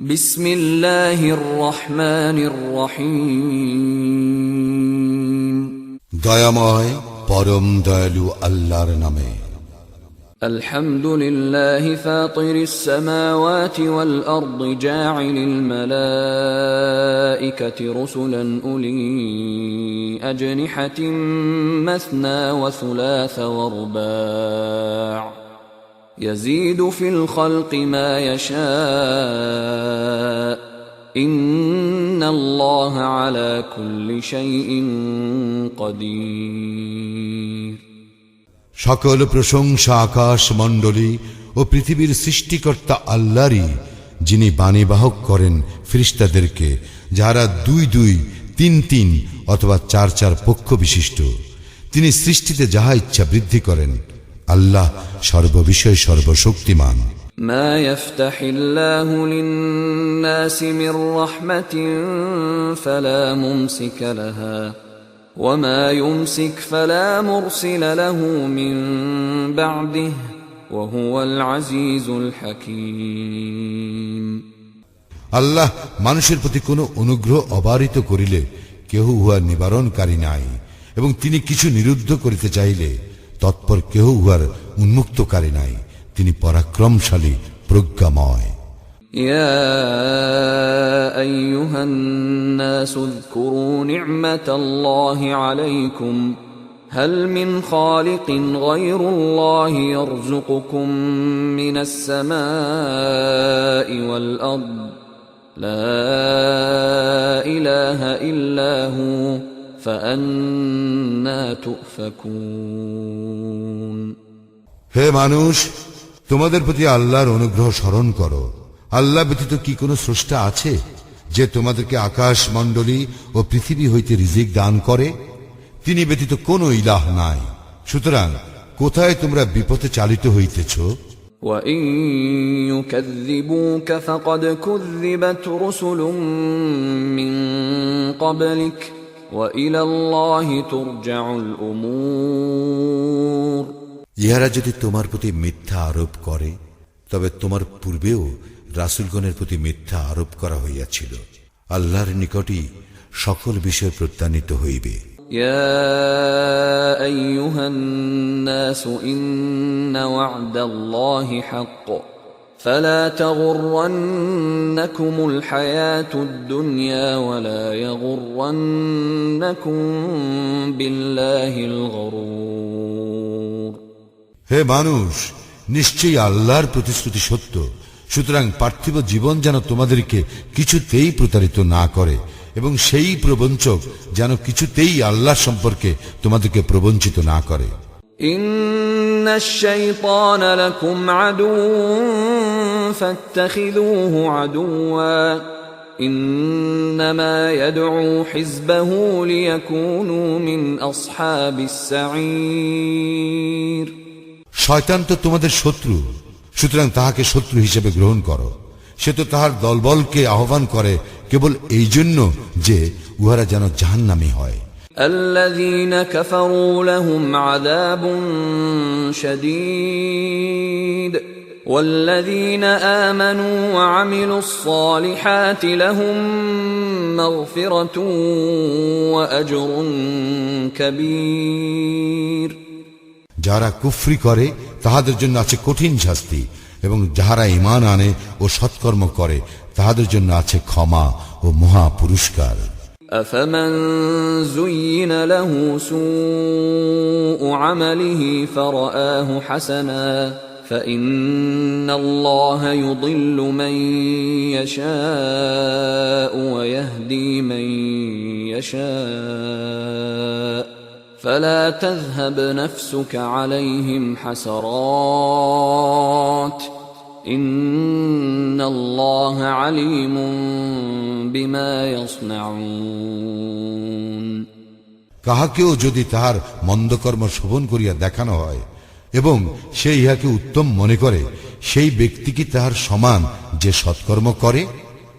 بسم الله الرحمن الرحيم দয়াময় পরম দয়ালু আল্লাহর নামে الحمد لله فاطر السماوات والأرض جاعل الملائكة رسلا أولي أجنحة مثنى وثلاث ورباع يزيد في الخلق ما يشاء إن الله على كل شيء قدير সকল প্রশংসা আকাশ মণ্ডলী ও পৃথিবীর সৃষ্টিকর্তা আল্লাহরই যিনি বাণীবাহক করেন ফিরিস্তাদেরকে যারা দুই দুই তিন তিন অথবা চার চার পক্ষ বিশিষ্ট তিনি সৃষ্টিতে যাহা ইচ্ছা বৃদ্ধি করেন আল্লাহ সর্ববিষয় সর্বশক্তিমান ما يفتح الله للناس من رحمة فلا ممسك لها وما يمسك فلا مرسل له من بعده وهو العزيز الحكيم আল্লাহ মানুষের প্রতি কোনো অনুগ্রহ অবারিত করিলে কেহ উহার নিবারণকারী নাই এবং তিনি কিছু নিরুদ্ধ করিতে চাইলে তৎপর কেহ উহার উন্মুক্তকারী নাই তিনি পরাক্রমশালী প্রজ্ঞাময় يا ايها الناس اذكروا نعمه الله عليكم هل من خالق غير الله يرزقكم من السماء والارض لا اله الا هو فانا تؤفكون হে মানুষ তোমাদের প্রতি আল্লাহর অনুগ্রহ স্মরণ করো আল্লাহ ব্যতীত কি কোনো স্রষ্টা আছে যে তোমাদেরকে আকাশ মণ্ডলী ও পৃথিবী হইতে রিজিক দান করে তিনি ব্যতীত কোনো ইলাহ নাই সুতরাং কোথায় তোমরা বিপথে চালিত হইতেছ وَإِن يُكَذِّبُوكَ فَقَدْ كُذِّبَتْ رُسُلٌ مِّن قَبْلِكَ وَإِلَى اللَّهِ تُرْجَعُ الْأُمُورُ ইহারা যদি তোমার প্রতি মিথ্যা আরোপ করে তবে তোমার পূর্বেও রাসুলগণের প্রতি মিথ্যা আরোপ করা হইয়াছিল আল্লাহর নিকটই সকল বিষয় প্রত্যানিত হইবে يا أيها الناس إن وعد الله حق فلا تغرنكم الحياة الدنيا ولا يغرنكم بالله الغرور হে মানুষ নিশ্চয়ই আল্লাহর প্রতিশ্রুতি সত্য সুতরাং পার্থিব জীবন যেন তোমাদেরকে কিছুতেই প্রতারিত না করে এবং সেই প্রবঞ্চক যেন কিছুতেই আল্লাহ সম্পর্কে তোমাদেরকে প্রবঞ্চিত না করে إن الشيطان لكم عدو فاتخذوه عدوا إنما يدعو حزبه ليكونوا من أصحاب السعير শয়তান তো তোমাদের শত্রু সুতরাং তাহাকে শত্রু হিসেবে গ্রহণ করো সে তো তাহার দলবলকে আহ্বান করে কেবল এই জন্য যে উহারা যেন জাহান্নামী হয় الذين كفروا لهم عذاب شديد والذين آمنوا وعملوا الصالحات لهم مغفرة وأجر كبير যারা কুফরি করে তাহাদের জন্য আছে কঠিন শাস্তি এবং যাহারা ইমান আনে ও সৎকর্ম করে তাহাদের জন্য আছে ক্ষমা ও মহা পুরস্কার أفمن زين له سوء عمله فرآه حسنا فإن الله يضل من يشاء ويهدي من يشاء فلا تذهب نفسك عليهم حسرات إن الله عليم بما يصنعون কাহাকেও যদি তাহার মন্দকর্ম শোভন করিয়া দেখানো হয় এবং সে ইহাকে উত্তম মনে করে সেই ব্যক্তি কি তাহার সমান যে সৎকর্ম করে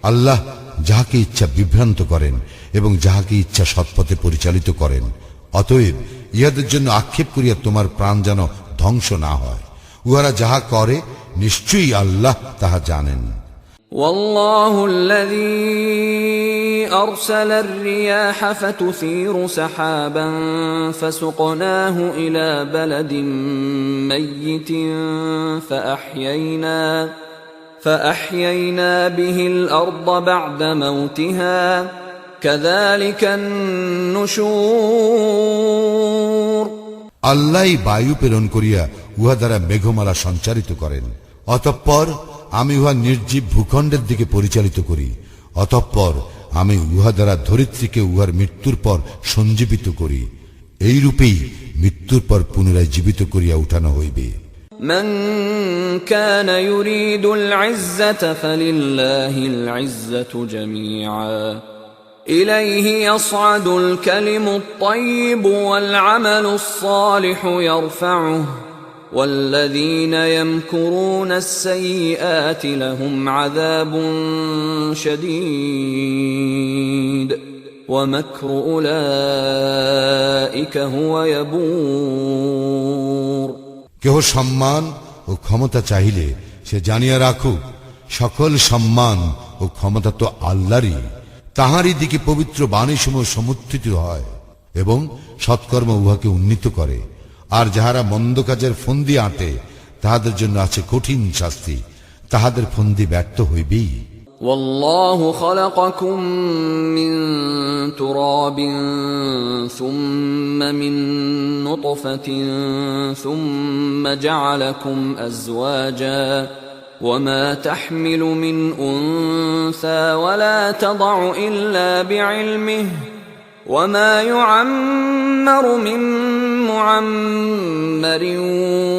আল্লাহ যাহাকে ইচ্ছা বিভ্রান্ত করেন এবং যাহাকে ইচ্ছা সৎপথে পরিচালিত করেন অতএব ইহাদের জন্য আক্ষেপ করিয়া তোমার প্রাণ যেন ধ্বংস না হয় উহারা যাহা করে নিশ্চয়ই আল্লাহ তাহা জানেন والله الذي أرسل الرياح فتثير سحابا فسقناه إلى بلد ميت فأحيينا فأحيينا به الأرض بعد موتها كذلك النشور আল্লাহ বায়ু প্রেরণ করিয়া উহা দ্বারা মেঘমালা সঞ্চারিত করেন অতঃপর আমি উহা নির্জীব ভূখণ্ডের দিকে পরিচালিত করি অতঃপর আমি উহা দ্বারা ধরিত্রীকে উহার মৃত্যুর পর সঞ্জীবিত করি এই রূপেই মৃত্যুর পর পুনরায় জীবিত করিয়া উঠানো হইবে من كان يريد العزة فلله العزة جميعا إليه يصعد الكلم الطيب والعمل الصالح يرفعه والذين يمكرون السيئات لهم عذاب شديد ومكر أولئك هو يبور কেহ সম্মান ও ক্ষমতা চাহিলে সে জানিয়া রাখুক সকল সম্মান ও ক্ষমতা তো আল্লাহরই তাহারই দিকে পবিত্র বাণীসমূহ সমুত্থিত হয় এবং সৎকর্ম উহাকে উন্নীত করে আর যাহারা মন্দ কাজের ফন্দি আঁটে তাহাদের জন্য আছে কঠিন শাস্তি তাহাদের ফন্দি ব্যর্থ হইবেই والله خلقكم من تراب ثم من نطفة ثم جعلكم أزواجا وما تحمل من أنثى ولا تضع إلا بعلمه وما يعمر من معمر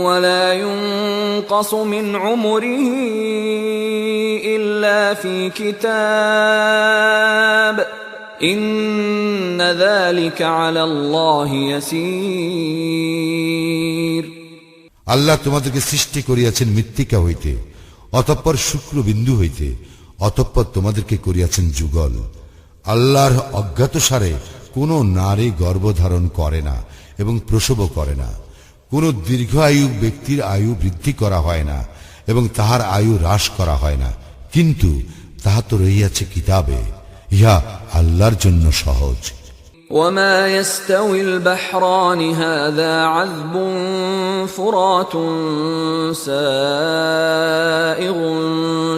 ولا ينقص من عمره إلا في كتاب إن ذلك على الله يسير আল্লাহ তোমাদেরকে সৃষ্টি করিয়াছেন মৃত্তিকা হইতে অতঃপর শুক্র বিন্দু হইতে অতঃপর তোমাদেরকে করিয়াছেন যুগল। আল্লাহর অজ্ঞাত সারে কোন নারী গর্ভধারণ করে না এবং প্রসবও করে না। কোন দীর্ঘ আয়ু ব্যক্তির আয়ু বৃদ্ধি করা হয় না এবং তাহার আয়ু হ্রাস করা হয় না। কিন্তু তাহা তো রইয়াছে কিতাবে। ইহা আল্লাহর জন্য সহজ। وما يستوي البحران هذا عذب فرات سائغ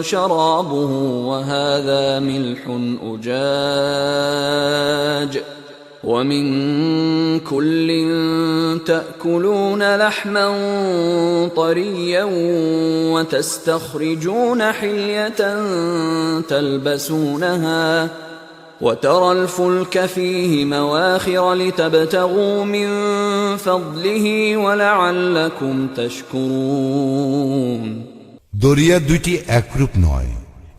شرابه وهذا ملح أجاج ومن كل تأكلون لحما طريا وتستخرجون حلية تلبسونها وترى الفلك فيه مواخر لتبتغوا من فضله ولعلكم تشكرون দরিয়া দুইটি একরূপ নয়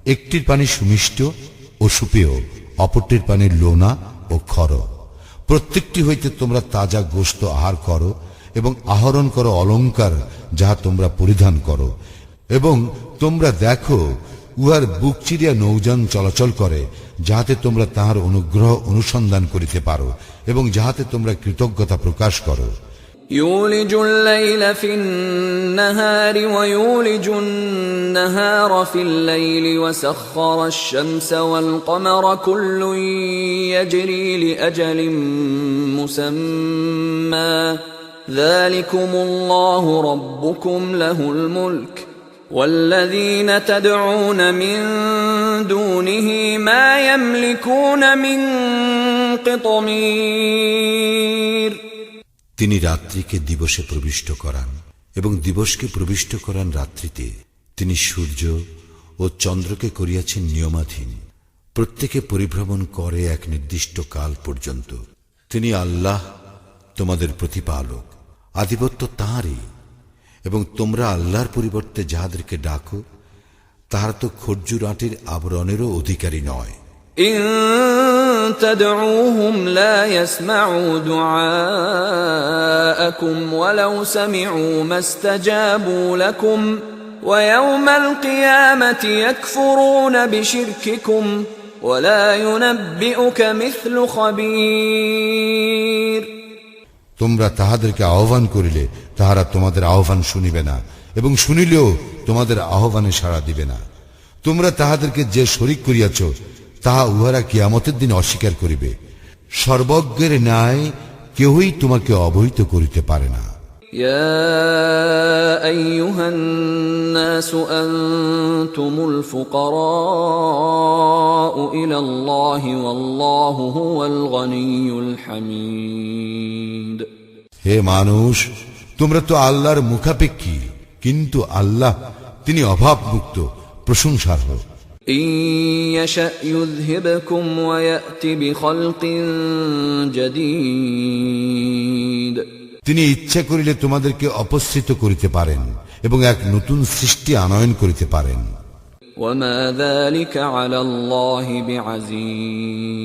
একটির পানি সুমিষ্ট ও সুপেয় অপরটির পানি লোনা ও খর প্রত্যেকটি হইতে তোমরা তাজা গোস্ত আহার করো এবং আহরণ করো অলংকার যাহা তোমরা পরিধান করো এবং তোমরা দেখো উহার বুক চিরিয়া নৌযান চলাচল করে যাহাতে তোমরা তাহার অনুগ্রহ অনুসন্ধান করিতে পারো এবং যাহাতে তোমরা কৃতজ্ঞতা প্রকাশ করো يولج الليل في النهار ويولج النهار في الليل وسخر الشمس والقمر كل يجري لاجل مسمى ذلكم الله ربكم له الملك والذين تدعون من دونه ما يملكون من قطمير তিনি রাত্রিকে দিবসে প্রবিষ্ট করান এবং দিবসকে প্রবিষ্ট করান রাত্রিতে তিনি সূর্য ও চন্দ্রকে করিয়াছেন নিয়মাধীন প্রত্যেকে পরিভ্রমণ করে এক নির্দিষ্ট কাল পর্যন্ত তিনি আল্লাহ তোমাদের প্রতিপালক আধিপত্য তাঁরই এবং তোমরা আল্লাহর পরিবর্তে যাহাদেরকে ডাকো তাহারা তো খর্জুর আটির আবরণেরও অধিকারী নয় إن تدعوهم لا يسمعوا دعاءكم ولو سمعوا ما استجابوا لكم ويوم القيامة يكفرون بشرككم ولا ينبئك مثل خبير তোমরা তাহাদেরকে আহ্বান করিলে, তাহারা তোমাদের আহ্বান শুনিবে না, এবং শুনিলেও তোমাদের আহ্বানে সাড়া দিবে না। তোমরা তাহাদেরকে যে শরিক করিয়াছ, তাহা উহারা কিয়ামতের দিন অস্বীকার করিবে। সর্বজ্ঞের ন্যায় কেহই তোমাকে অবহিত করিতে পারে না। يا ايها الناس انتم الفقراء الى الله والله هو الغني الحميد হে মানুষ তোমরা তো আল্লাহর মুখাপেক্ষী কিন্তু আল্লাহ তিনি অভাবমুক্ত প্রশংসার্হ ان يشا يذهبكم ويات بخلق جديد তিনি ইচ্ছা করিলে তোমাদেরকে অপসৃত করিতে পারেন এবং এক নতুন সৃষ্টি আনয়ন করিতে পারেন وما ذلك على الله بعزيز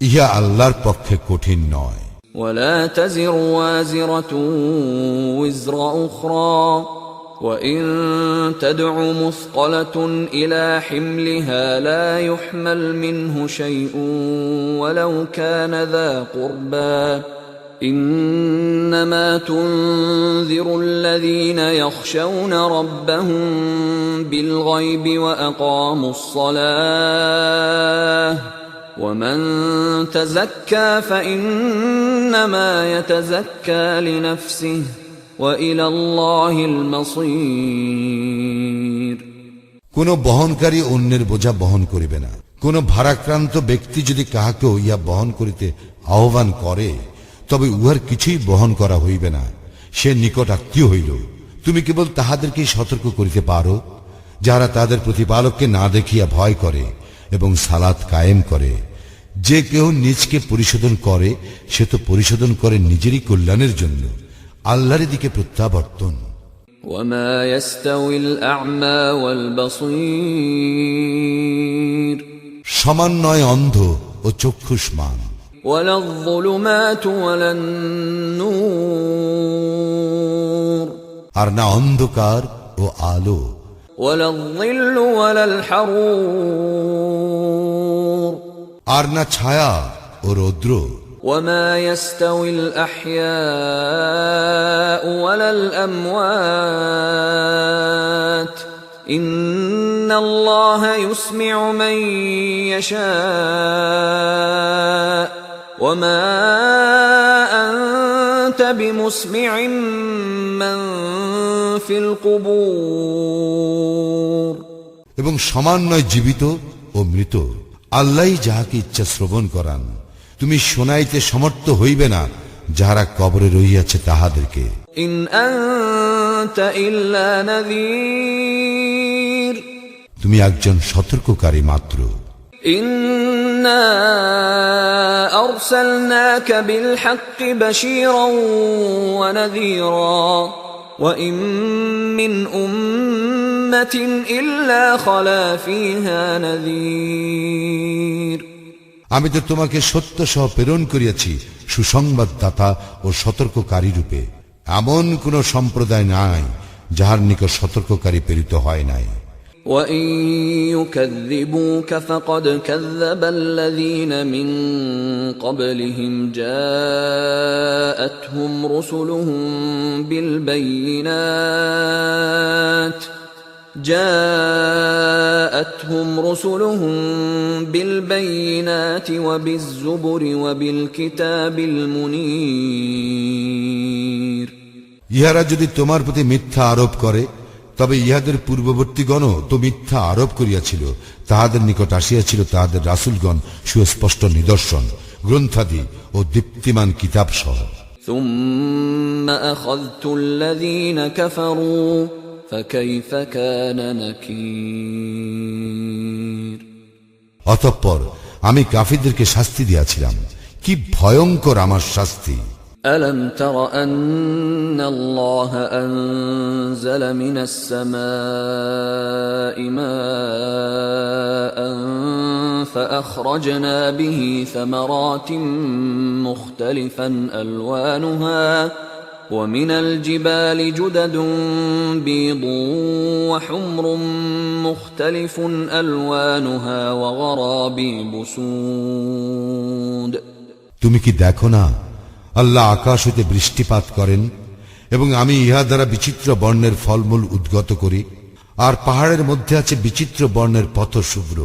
ইহা আল্লাহর পক্ষে কঠিন নয় ولا تزر وازرة وزر أخرى وإن تدع مثقلة إلى حملها لا يحمل منه شيء ولو كان ذا قربى إنما تنذر الذين يخشون ربهم بالغيب وأقاموا الصلاة ومن تزكى فإنما يتزكى لنفسه وإلى الله المصير কোন বহনকারী অন্যের বোঝা বহন করিবে না কোন ভারাক্রান্ত ব্যক্তি যদি কাহাকেও ইহা বহন করিতে আহ্বান করে তবে উহার কিছুই বহন করা হইবে না সে নিকট আত্মীয় হইল তুমি কেবল তাহাদেরকেই সতর্ক করিতে পারো যারা তাদের প্রতিপালককে না দেখিয়া ভয় করে এবং সালাত কায়েম করে যে কেউ নিজকে পরিশোধন করে সে তো পরিশোধন করে নিজেরই কল্যাণের জন্য আল্লাহর দিকে প্রত্যাবর্তন وما يستوي الأعمى والبصير সমান নয় অন্ধ ও চক্ষুষ্মান ولا الظلمات ولا النور আর না অন্ধকার ও আলো ولا الظل ولا الحرور আর না ছায়া ও রৌদ্র وما يستوي الأحياء ولا الأموات إن الله يسمع من يشاء وما أنت بمسمع من في القبور এবং সমান নয় জীবিত ও মৃত আল্লাহ যাহাকে ইচ্ছা শ্রবণ করান তুমি শোনাইতে সমর্থ হইবে না যাহারা কবরে রহিয়াছে তাহাদেরকে إن أنت إلا نذير তুমি একজন সতর্ককারী মাত্র বিল ইম মিন আমি তো তোমাকে সত্য সহ প্রেরণ করিয়াছি, সুসংবাদদাতা ও সতর্ককারী রূপে। এমন কোন সম্প্রদায় নাই, যাহার নিকট সতর্ককারী প্রেরিত হয় নাই। وإن يكذبوك فقد كذب الذين من قبلهم جاءتهم رسلهم بالبينات جاءتهم رسلهم بالبينات وبالزبر وبالكتاب المنير ইহারা যদি তোমার প্রতি মিথ্যা আরোপ করে তবে ইহাদের পূর্ববর্তীগণ তো মিথ্যা আরোপ করিয়াছিল। তাহাদের নিকট আসিয়াছিল তাহাদের রাসুলগণ সুস্পষ্ট নিদর্শন গ্রন্থাদি ও দীপ্তিমান কিতাব সহ অতঃপর আমি কাফিদেরকে শাস্তি দিয়াছিলাম। কি ভয়ঙ্কর আমার শাস্তি! ألم تر أن الله أنزل من السماء ماء فأخرجنا به ثمرات مختلفا ألوانها ومن الجبال جدد بيض وحمر مختلف ألوانها وغرابيب سود তুমি কি দেখো না আল্লাহ আকাশ হতে বৃষ্টিপাত করেন এবং আমি ইহা দ্বারা বিচিত্র বর্ণের ফলমূল উদ্গত করি আর পাহাড়ের মধ্যে আছে বিচিত্র বর্ণের পথ শুভ্র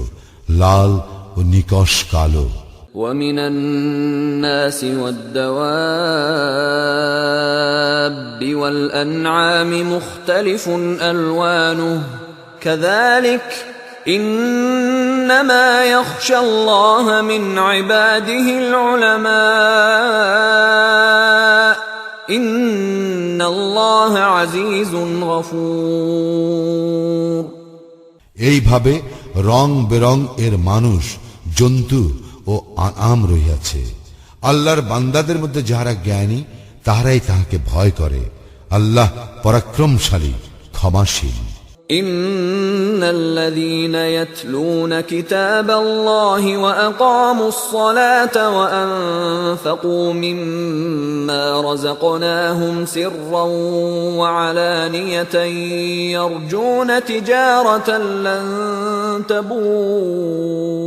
লাল ও নিকশ কালো ومن الناس والدواب والأنعام مختلف ألوانه كذلك إنما يخشى الله من عباده العلماء إن الله عزيز غفور এইভাবে রং বেরং এর মানুষ জন্তু ও আম রহিয়াছে আল্লাহর বান্দাদের মধ্যে যাহারা জ্ঞানী তাহারাই তাহাকে ভয় করে আল্লাহ পরাক্রমশালী ক্ষমাশীল إن الذين يتلون كتاب الله وأقاموا الصلاة وأنفقوا مما رزقناهم سرا وعلانية يرجون تجارة لن تبور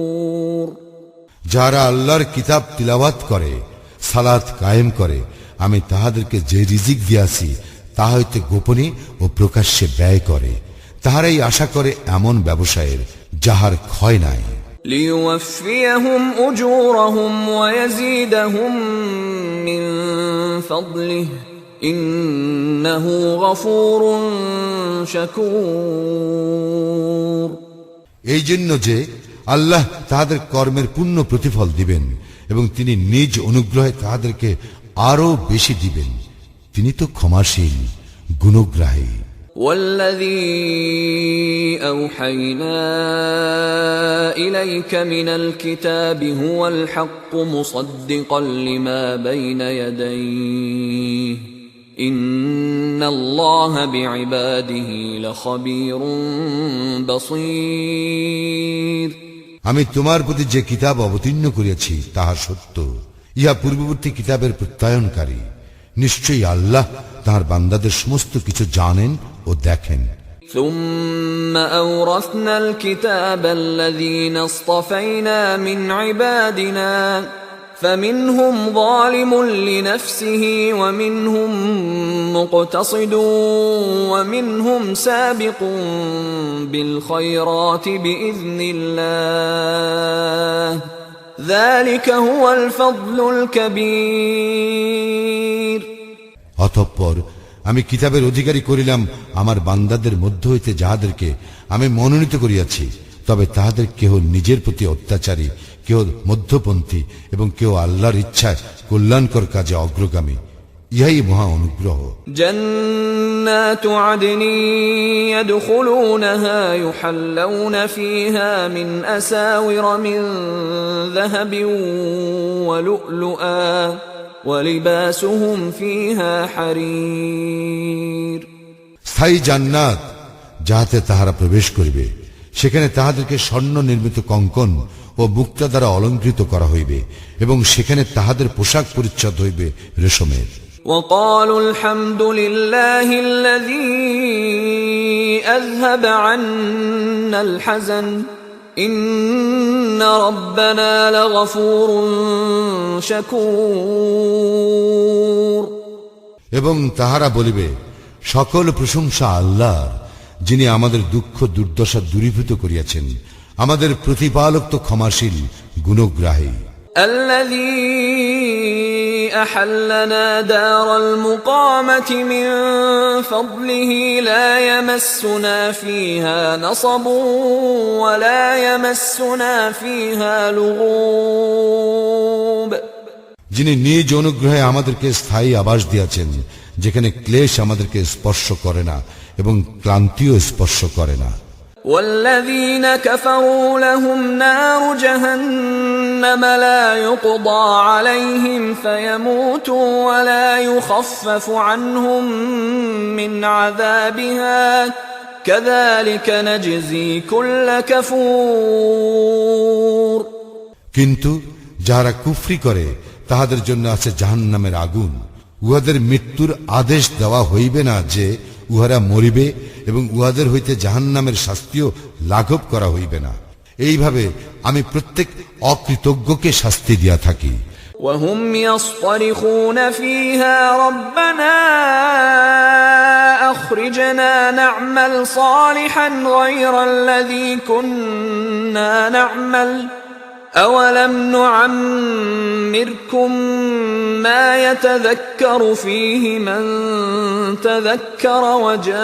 যারা আল্লাহর কিতাব তিলাওয়াত করে সালাত কায়েম করে আমি তাহাদেরকে যে রিজিক দিয়াছি তা হইতে গোপনে ও প্রকাশ্যে ব্যয় করে তাহারাই আশা করে এমন ব্যবসায়ের যাহার ক্ষয় নাই। এই জন্য যে আল্লাহ তাদের কর্মের পূর্ণ প্রতিফল দিবেন এবং তিনি নিজ অনুগ্রহে তাদেরকে আরও বেশি দিবেন তিনি তো ক্ষমাসীন গুণগ্রাহী। والذي أوحينا إليك من الكتاب هو الحق مصدقا لما بين يديه إن الله بعباده لخبير بصير আমি তোমার প্রতি যে কিতাব অবতীর্ণ করিয়াছি তাহা সত্য ইহা পূর্ববর্তী কিতাবের প্রত্যয়নকারী নিশ্চয়ই আল্লাহ তাহার বান্দাদের সমস্ত কিছু জানেন ও দেখেন ثم أورثنا الكتاب الذين اصطفينا من عبادنا فمنهم ظالم لنفسه ومنهم مقتصد ومنهم سابق بالخيرات بإذن الله ذلك هو الفضل الكبير অতঃপর আমি কিতাবের অধিকারী করিলাম আমার বান্দাদের মধ্য হইতে যাহাদেরকে আমি মনোনীত করিয়াছি তবে তাহাদের কেহ নিজের প্রতি অত্যাচারী কেহ মধ্যপন্থী এবং কেউ আল্লাহর ইচ্ছায় কল্যাণকর কাজে অগ্রগামী ইহাই মহা অনুগ্রহ جنات عدن يدخلونها يحلون فيها من أساور من ذهب ولؤلؤا ولباسهم فيها حرير স্থায়ী জান্নাত যাহাতে তাহারা প্রবেশ করিবে সেখানে তাহাদেরকে স্বর্ণ নির্মিত কঙ্কন ও মুক্তা দ্বারা অলঙ্কৃত করা হইবে এবং সেখানে তাহাদের পোশাক পরিচ্ছদ হইবে রেশমের وقالوا الحمد لله الذي أذهب عنا الحزن এবং তাহারা বলিবে, সকল প্রশংসা আল্লাহর, যিনি আমাদের দুঃখ, দুর্দশা দূরীভূত করিয়াছেন। আমাদের প্রতিপালক তো ক্ষমাশীল, গুণগ্রাহী। الذي أحلنا دار المقامة من فضله لا يمسنا فيها نصب ولا يمسنا فيها لغوب যিনি নিজ অনুগ্রহে আমাদেরকে স্থায়ী আবাস দিয়াছেন যেখানে ক্লেশ আমাদেরকে স্পর্শ করে না এবং ক্লান্তিও স্পর্শ করে না والذين كفروا لهم نار جهنم لا يقضى عليهم فيموتوا ولا يخفف عنهم من عذابها كذلك نجزي كل كفور কিন্তু যাহারা কুফরি করে তাহাদের জন্য আছে জাহান্নামের আগুন উহাদের মৃত্যুর আদেশ দেওয়া হইবে না যে উহারা মরিবে এবং উহাদের হইতে জাহান্নামের শাস্তিও লাঘব করা হইবে না এইভাবে আমি প্রত্যেক অকৃতজ্ঞকে শাস্তি দিয়া থাকি وهم يصطرخون فيها ربنا أخرجنا نعمل صالحا غير الذي كنا نعمل أولم نعمركم ما يتذكر فيه من تذكر وجاءكم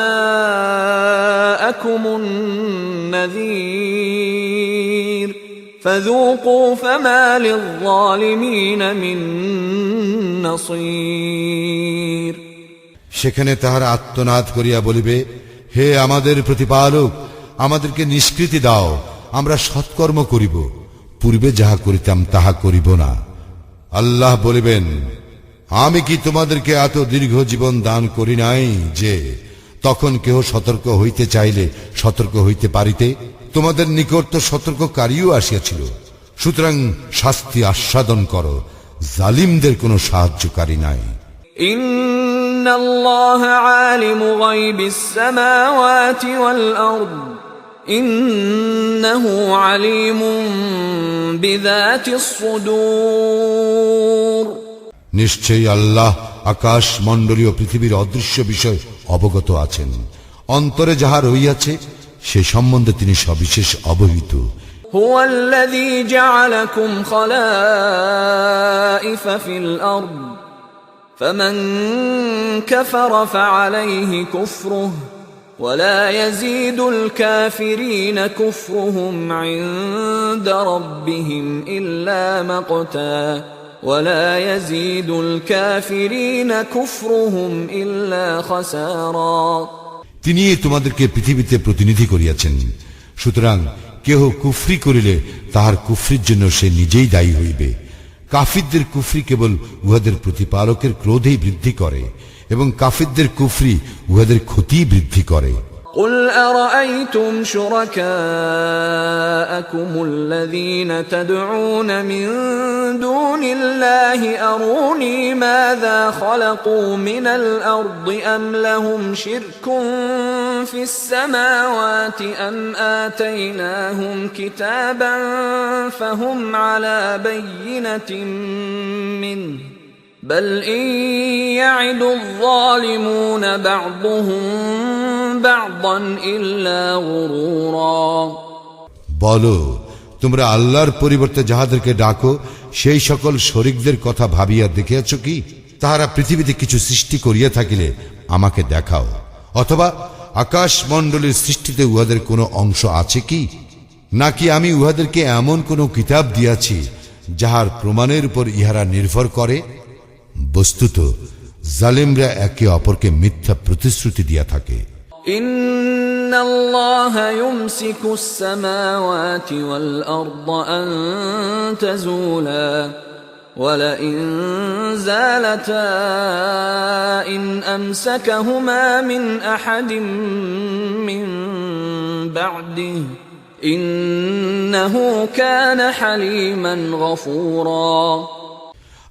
النذير فذوقوا فما للظالمين من نصير সেখানে তাহারা আত্মনাদ করিয়া বলিবে হে আমাদের প্রতিপালক আমাদেরকে নিষ্কৃতি দাও আমরা সৎকর্ম করিব পূর্বে যাহা করিতাম, তাহা করিব না। আল্লাহ বলিবেন, আমি কি তোমাদেরকে এত দীর্ঘ জীবন দান করি নাই যে তখন কেহ সতর্ক হইতে চাইলে সতর্ক হইতে পারিতে? তোমাদের নিকট তো সতর্ককারীও আসিয়াছিল। সুতরাং শাস্তি আস্বাদন করো, জালিমদের কোনো সাহায্যকারী নাই। ইন্নাল্লাহ আলিমু গায়বিস সামাওয়াতি ওয়াল আরদ। إنه عليم بذات الصدور নিশ্চয়ই আল্লাহ আকাশ মণ্ডলীয় পৃথিবীর অদৃশ্য বিষয় অবগত আছেন অন্তরে যাহা রইয়াছে সে সম্বন্ধে তিনি সবিশেষ অবহিত هو الذي جعلكم خلائف في الأرض فمن كفر فعليه كفره ولا يزيد الكافرين كفرهم عند ربهم إلا مقتا ولا يزيد الكافرين كفرهم إلا خسارا তিনি তোমাদেরকে পৃথিবীতে প্রতিনিধি করিয়াছেন সুতরাং কেহ কুফরি করিলে তাহার কুফরির জন্য সে নিজেই দায়ী হইবে কাফিরদের কুফরি কেবল উহাদের প্রতিপালকের ক্রোধেই বৃদ্ধি করে এবং কাফিরদের কুফরি উহাদের ক্ষতি বৃদ্ধি করে قل أرأيتم شركاءكم الذين تدعون من دون الله أروني ماذا خلقوا من الأرض أم لهم شرك في السماوات أم آتيناهم كتابا فهم على بينة منه بل إن يعد الظالمون بعضهم بعضا إلا غرورا বলো তোমরা আল্লাহর পরিবর্তে যাহাদেরকে ডাকো সেই সকল শরিকদের কথা ভাবিয়া দেখিয়াছ কি তাহারা পৃথিবীতে কিছু সৃষ্টি করিয়া থাকিলে আমাকে দেখাও অথবা আকাশ মণ্ডলের সৃষ্টিতে উহাদের কোনো অংশ আছে কি নাকি আমি উহাদেরকে এমন কোনো কিতাব দিয়াছি যাহার প্রমাণের উপর ইহারা নির্ভর করে বস্তুত জালেমরা একে অপরকে মিথ্যা প্রতিশ্রুতি দিয়া থাকে إن الله يمسك السماوات والأرض أن تزولا ولئن زالتا إن أمسكهما من أحد من بعده إنه كان حليما غفورا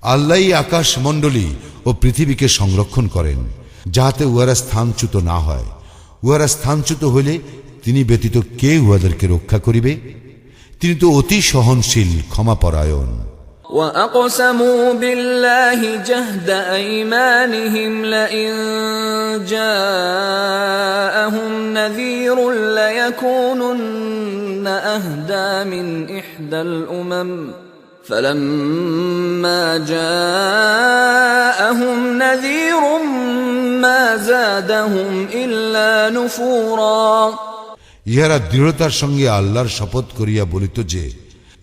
আল্লাহ আকাশ মণ্ডলী ও পৃথিবীকে সংরক্ষণ করেন যাহাতে উহারা স্থানচ্যুত না হয় উহারা স্থানচ্যুত হইলে তিনি ব্যতীত কে উহাদেরকে রক্ষা করিবে তিনি তো অতি সহনশীল ক্ষমাপরায়ণ وأقسموا بالله جهد أيمانهم لئن جاءهم نذير ليكونن أهدى من إحدى الأمم فلما جاءهم نذير ما زادهم إلا نفورا ইহারা দৃঢ়তার সঙ্গে আল্লাহর শপথ করিয়া বলিত যে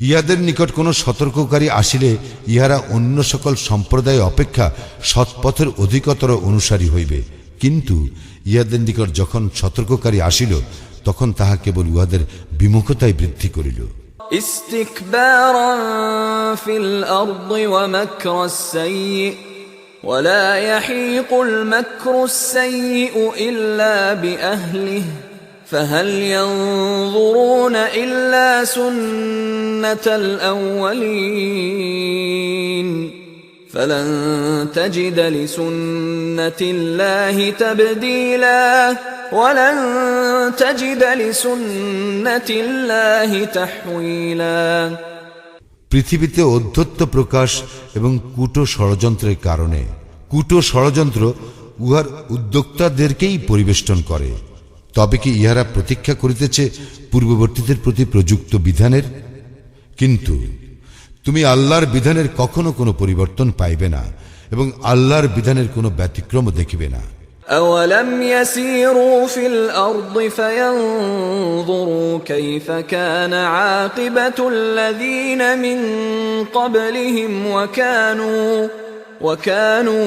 ইহাদের নিকট কোনো সতর্ককারী আসিলে ইহারা অন্য সকল সম্প্রদায় অপেক্ষা সৎপথের অধিকতর অনুসারী হইবে কিন্তু ইহাদের নিকট যখন সতর্ককারী আসিল তখন তাহা কেবল উহাদের বিমুখতায় বৃদ্ধি করিল استكبارا في الأرض ومكر السيء ولا يحيق المكر السيء إلا بأهله فهل ينظرون إلا سنة الأولين فلن تجد لسنه الله تبديلا ولن تجد لسنه الله تحويلا পৃথিবীতে অধ্যত্ব প্রকাশ এবং কুটো ষড়যন্ত্রের কারণে কুটো ষড়যন্ত্র উহার উদ্যোক্তাদেরকেই পরিবেষ্টন করে তবে কি ইহারা প্রতীক্ষা করিতেছে পূর্ববর্তীদের প্রতি প্রযুক্ত বিধানের কিন্তু তুমি আল্লাহর বিধানের কখনো কোনো পরিবর্তন পাইবে না এবং আল্লাহর বিধানের কোনো ব্যতিক্রমও দেখিবে না أولم يسيروا في الأرض فينظروا كيف كان عاقبة الذين من قبلهم وكانوا وكانوا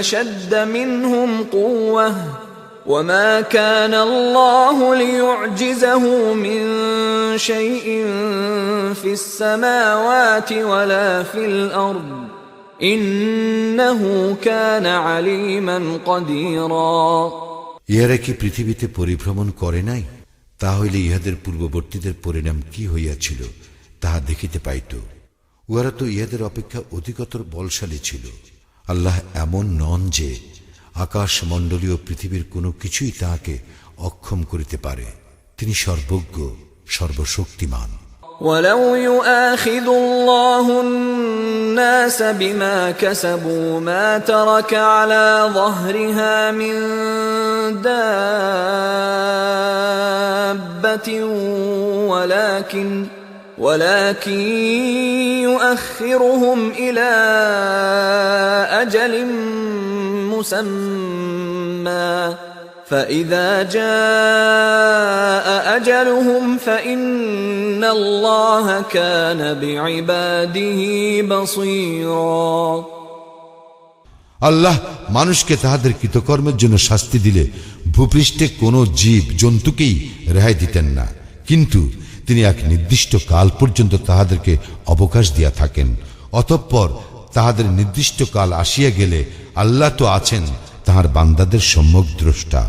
أشد منهم قوة وما كان الله ليعجزه من شيء في السماوات ولا في الأرض إنه كان عليما قديرا ইহারা কি পৃথিবীতে পরিভ্রমণ করে নাই তাহলে ইহাদের পূর্ববর্তীদের পরিণাম কি হইয়াছিল তাহা দেখিতে পাইত উহারা তো ইহাদের অপেক্ষা অধিকতর বলশালী ছিল আল্লাহ এমন নন যে আকাশ মণ্ডলীয় পৃথিবীর কোনো কিছুই তাহাকে অক্ষম করিতে পারে তিনি সর্বজ্ঞ সর্বশক্তিমান ولو يؤاخذ الله الناس بما كسبوا ما ترك على ظهرها من دابة ولكن ولكن يؤخرهم إلى أجل مسمى فإذا جاء أجلهم فإن الله كان بعباده بصيرا আল্লাহ মানুষকে তাহাদের কৃতকর্মের জন্য শাস্তি দিলে ভূপৃষ্ঠে কোনো জীব জন্তুকেই রেহাই দিতেন না কিন্তু তিনি এক নির্দিষ্ট কাল পর্যন্ত তাহাদেরকে অবকাশ দিয়া থাকেন অতঃপর তাহাদের নির্দিষ্ট কাল আসিয়া গেলে আল্লাহ তো আছেন তাহার বান্দাদের সম্যক দ্রষ্টা।